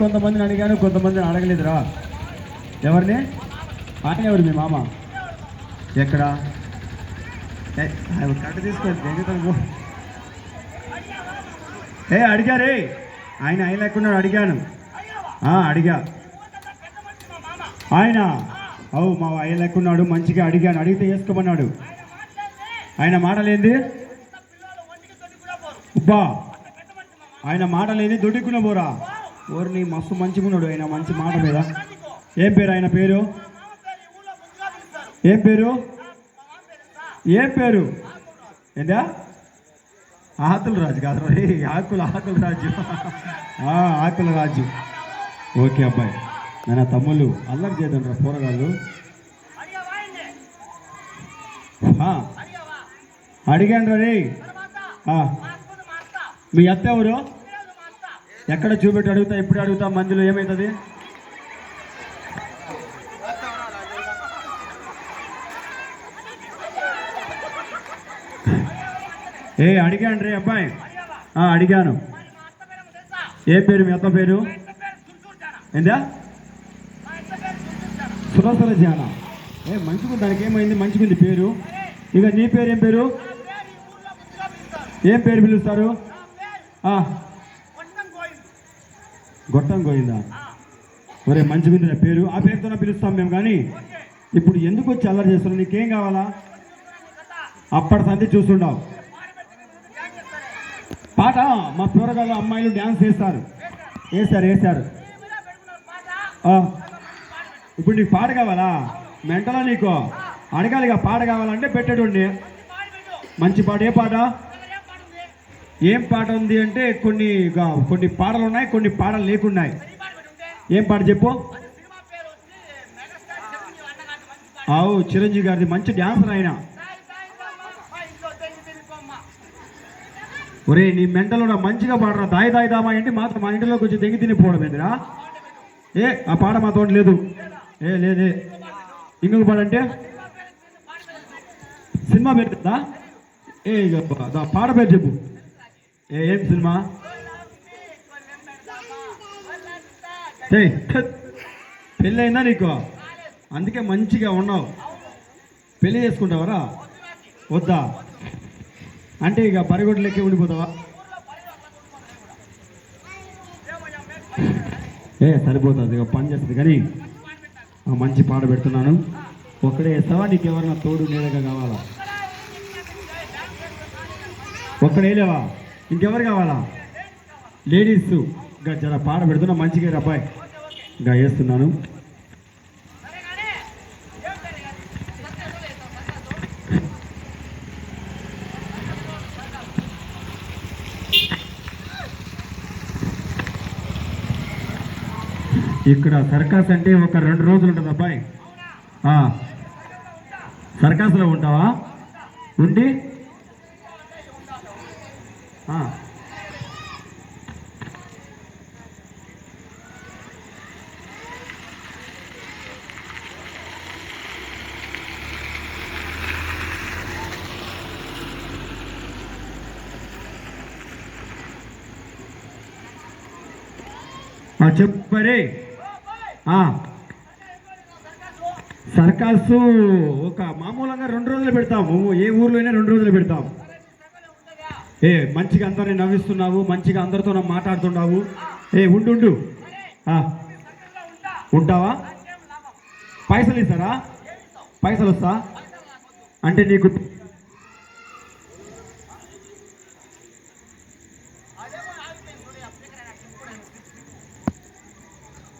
కొంతమందిని అడిగాను కొంతమందిని అడగలేదురా. ఎవరిని? ఆయన ఎవరు? మీ మామ. ఎక్కడ? కట్ట తీసుకోండి ఏ అడిగారే ఆయన ఆయన లేకుండా అడిగాను. ఆ, అడిగా. ఆయన? అవు మా ఆయన లేకున్నాడు మంచిగా అడిగాను. అడిగితే వేసుకోమన్నాడు. ఆయన మాటలేంది? ఉబ్బా ఆయన మాటలేని దొడ్డుకున్న పోరా ఓర్ని మస్తు మంచిగున్నాడు ఆయన మంచి మాట మీద. ఏం పేరు ఆయన పేరు? ఏం పేరు? ఏం పేరు? ఏందా? ఆకుల రాజు కాదు ఆకుల ఆకుల రాజు. ఆకుల రాజు. ఓకే అబ్బాయి. నా తమ్ముళ్ళు అల్లరి చేద్దాం రా పోరగాళ్ళు అడిగాను రే. మీ అత్త ఎవరు? ఎక్కడ చూపెట్టి అడుగుతా ఎప్పుడు అడుగుతా మందిలో ఏమవుతుంది ఏ అడిగాను రే అబ్బాయి. అడిగాను. ఏ పేరు మీ అత్త పేరు? ఏందా? సురసర జాన. ఏ మంచిగా దానికి ఏమైంది? మంచిగుంది పేరు. ఇక నీ పేరు ఏం పేరు? ఏం పేరు పిలుస్తారు? ఆ, గొట్టం గోయిందా ఒరే మంచి నా పేరు. ఆ పేరుతోనే పిలుస్తాం మేము కానీ ఇప్పుడు ఎందుకు వచ్చి అల్లరి చేస్తున్నావు నీకేం కావాలా? అప్పటి సంది చూస్తుండవు. పాట మా పూరగాళ్ళు అమ్మాయిలు డ్యాన్స్ చేస్తారు వేస్తారు వేస్తారు. ఇప్పుడు నీకు పాట కావాలా? మెంటలా నీకు? అడగాలిగా పాట కావాలంటే పెట్టేటండి మంచి పాట ఏ పాట? ఏం పాట ఉంది అంటే కొన్ని కొన్ని పాటలు ఉన్నాయి కొన్ని పాటలు లేకున్నాయి. ఏం పాట చెప్పు? అవు చిరంజీవి గారిది మంచి డ్యాన్సర్ ఆయన. ఒరే నీ మెంటలో మంచిగా పాడరా. దాయి దాయి దామా ఏంటి? మాత్రం మా ఇంటిలోకి వచ్చి దెంగి తినిపోవడం ఏంటిరా ఏ ఆ పాట మా తోట లేదు. ఏ లేదే ఇంకొక పాట అంటే? సినిమా పేరు ఏ పాట పేరు చెప్పు. ఏ ఏం సినిమా? ఏయ్, పెళ్ళి నీకు? అందుకే మంచిగా ఉన్నావు. పెళ్ళి చేసుకుంటావరా? వద్దా? అంటే ఇక పరిగొడ్డు లెక్కే ఉండిపోతావా? ఏ సరిపోతుంది ఇక పని చేస్తుంది. కానీ మంచి పాట పెడుతున్నాను. ఒక్కడే వేస్తావా? నీకు ఎవరైనా తోడు నీడగా కావాలా? ఒక్కడే లేవా ఇంకెవరు కావాలా? లేడీస్. ఇంకా జర పాట పెడుతున్నా మంచిగా రా అబ్బాయి ఇంకా వేస్తున్నాను. ఇక్కడ సర్కస్ అంటే ఒక రెండు రోజులు ఉంటుంది అబ్బాయి సర్కాస్లో సర్కస్లో ఉంటావా? ఉండి చెప్పరే సర్కాసు ఒక మామూలుగా రెండు రోజులు పెడతాము. ఏ ఊర్లో అయినా రెండు రోజులు పెడతాం ఏ మంచిగా అందరిని నవ్విస్తున్నావు మంచిగా అందరితో మాట్లాడుతున్నావు. ఏ ఉండు ఉండు. ఉంటావా? పైసలు ఇస్తారా? పైసలు వస్తా? అంటే నీకు